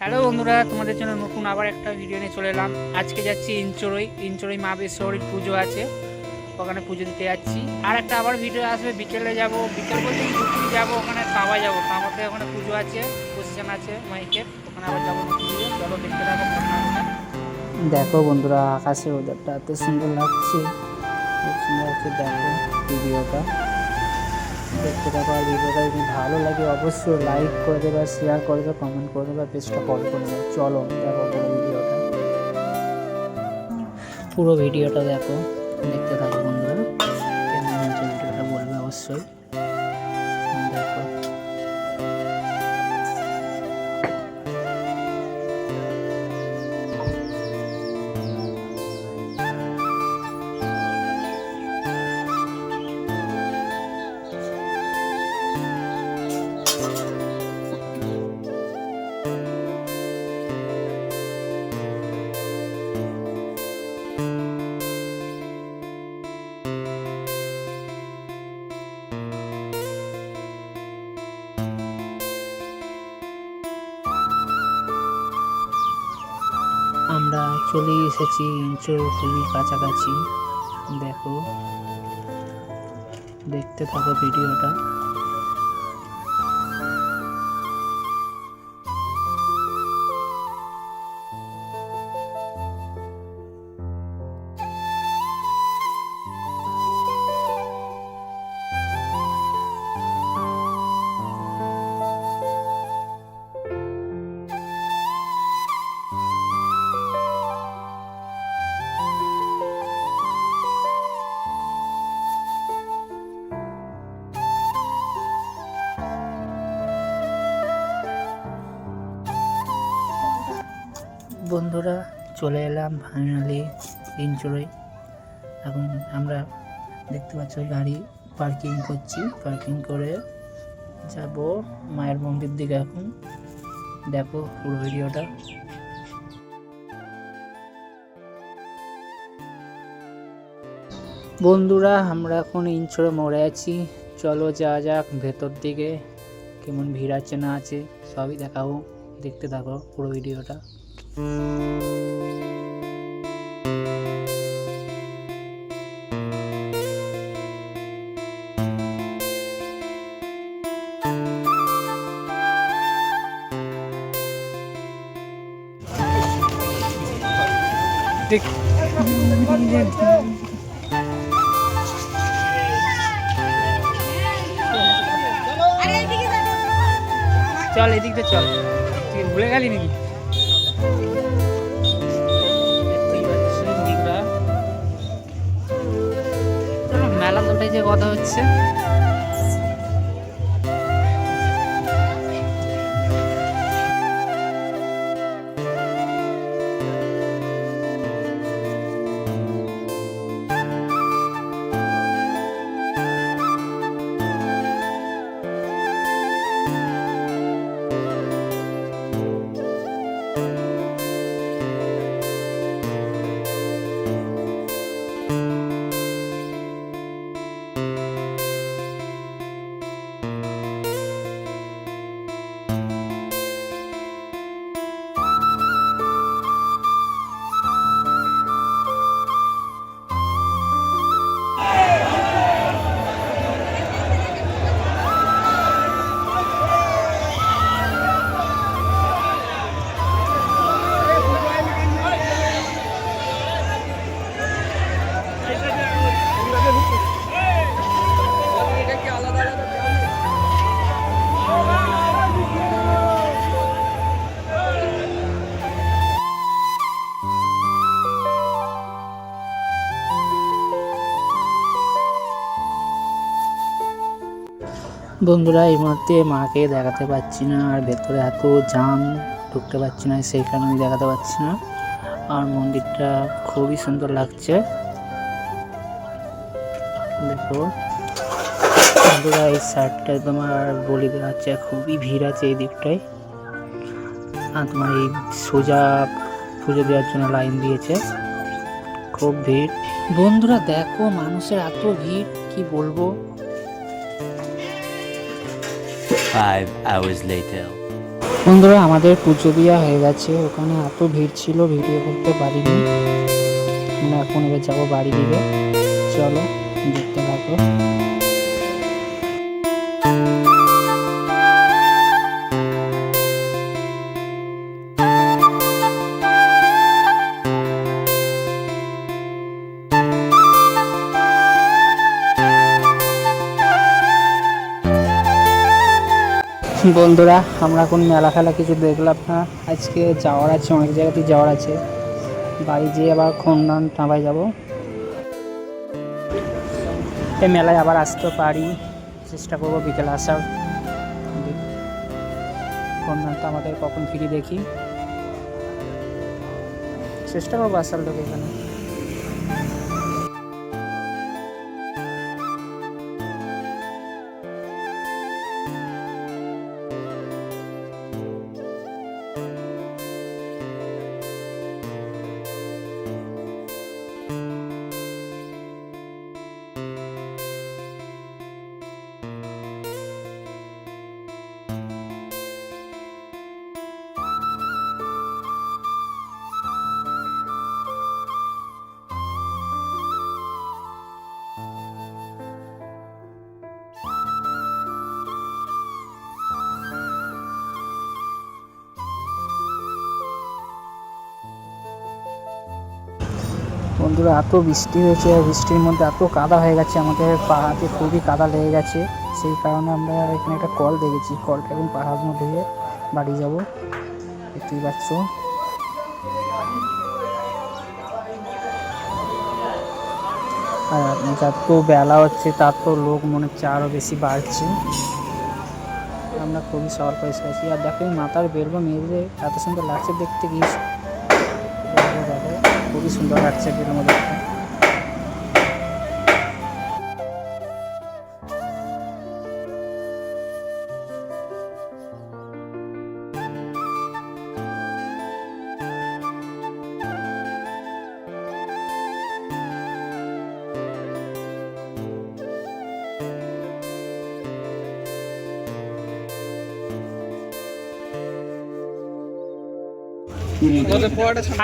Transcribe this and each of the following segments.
Hello বন্ধুরা, তোমাদের জন্য নতুন আবার একটা ভিডিও নিয়ে চলে এলাম। আজকে যাচ্ছি ইনচড়ই। ইনচড়ই মা বেশ্বরীর পুজো আছে। ওখানে পুজো দিতে যাচ্ছি। আর একটা আবার ভিডিও আসবে, বিকেলে যাব। বিকেল বলতে দুপুরে যাব, ওখানে কাবা যাব। কামাতে ওখানে পুজো আছে পজিশন আছে মাইকের। ওখানে আবার যাব চলো দেখতে থাকো দেখো বন্ধুরা, আকাশের ওদেরটা এত সুন্দর লাগছে। খুব সুন্দর লাগছে, দেখো ভিডিওটা দেখতে থাকো। আর ভিডিওটা যদি ভালো লাগে, অবশ্যই লাইক করে দেবে শেয়ার করে দেবে কমেন্ট করে দেবে পেজটা ফলো করে দেবে। চলো, দেখো পুরো ভিডিওটা। পুরো ভিডিওটা দেখো, দেখতে থাকো বন্ধুরা। আমরা চলে এসেছি ইঞ্চোর খুবই কাছাকাছি। দেখো দেখতে থাকো ভিডিওটা। বন্ধুরা, চলে এলাম ফাইনালি ইঞ্চোরই এখন আমরা দেখতে পাচ্ছি গাড়ি পার্কিং করছি। পার্কিং করে যাব মায়ের মন্দির দিকে এখন। দেখো পুরো ভিডিওটা বন্ধুরা, আমরা এখন ইঞ্চোরে মরে আছি। চলো যাওয়া যাক ভেতর দিকে। কেমন ভিড় আছে না আছে, সবই দেখাবো। দেখতে থাকো পুরো ভিডিওটা দেখ চল এদিকটা চল তুই ভুলে গেলি নাকি যে কথা হচ্ছে। বন্ধুরা, এই মুহূর্তে মাকে দেখাতে পাচ্ছি না, আর ভেতরে এত জাম ঢুকতে পারছি না সেই কারণে আমি দেখাতে পাচ্ছি না। আর মন্দিরটা খুবই সুন্দর লাগছে। দেখো, বন্ধুরা, এই সাইডটায় তোমার বলি হচ্ছে খুবই ভিড় আছে এই দিকটায়। আর তোমার এই সোজা পুজো দেওয়ার জন্য লাইন দিয়েছে, খুব ভিড়। বন্ধুরা, দেখো, মানুষের এত ভিড়, কি বলব? Five hours later. বন্ধুরা, আমাদের পুজো দেওয়া হয়ে গেছে। ওখানে এত ভিড় ছিল, ভিডিও করতে পারিনি। এখন এবার যাব বাড়ি দিকে চলো দেখতে থাকো। বন্ধুরা, আমরা এখন মেলা ফেলা কিছু দেখলাম না। আজকে যাওয়ার আছে, অনেক জায়গাতেই যাওয়ার আছে। বাড়ি যেয়ে আবার খন্ডন টাঁবাই যাব। এই মেলায় আবার আসতে পারি, চেষ্টা করব বিকেলে আসার। খন্ডনটা আমাদের কখন ফিরি দেখি। চেষ্টা করব আসার লোক এখানে। বন্ধুরা, এত বৃষ্টি হয়েছে, আর বৃষ্টির মধ্যে এত কাদা হয়ে গেছে, আমাদের পাহাড়ে খুবই কাদা লেগে গেছে। সেই কারণে আমরা এখানে একটা কল দেখেছি কলটা এখন পাহাড়ের মধ্যে বাড়ি যাব। দেখতেই পাচ্ছ। আর যত বেলা হচ্ছে, তার তো লোক মনে হচ্ছে আরও বেশি বাড়ছে। আমরা খুবই সবার করে আর দেখো মাথার বেরবো মেয়েদের এত সুন্দর লাগছে দেখতে দেখো খুবই সুন্দর লাগছে এটির দেখতে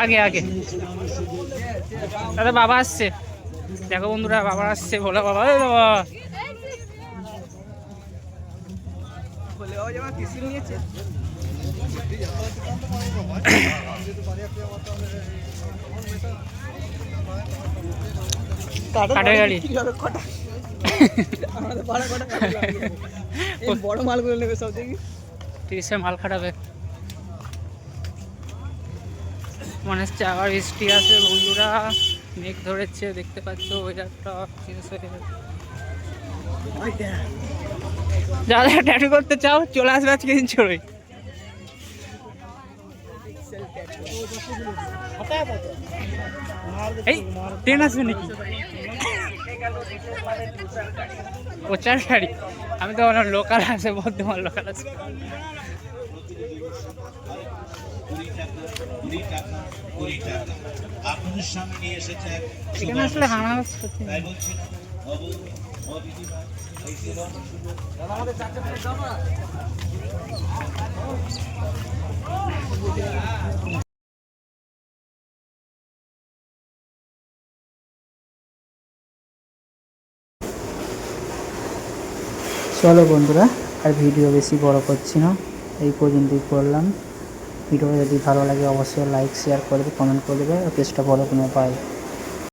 আগে আগে। দাদা বাবা আসছে। দেখো বন্ধুরা বাবা আসছে। বলো বাবা বাবা। কাঠের গাড়ি। বড় মালগুলো নেবে সব দেখি। তিরিশে মাল খাটাবে। মনে হচ্ছে আবার বৃষ্টি আছে বন্ধুরা। মেঘ ধরেছে, দেখতে পাচ্ছ ওয়েদারটা চেঞ্জ হয়ে যারা ট্যাটু করতে চাও, চলে আসবে আজকে দিন চড়ই এই আমি তো আমার লোকাল আছে, বর্ধমান লোকাল আছে। আপনাদের সামনে নিয়ে এসেছে তাই বলছি চলো বন্ধুরা আর ভিডিও বেশি বড় করছি না এই পর্যন্তই করলাম। ভিডিও যদি ভালো লাগে, অবশ্যই লাইক শেয়ার করে দেবে কমেন্ট করবে আর পেজটা ফলো করে পাই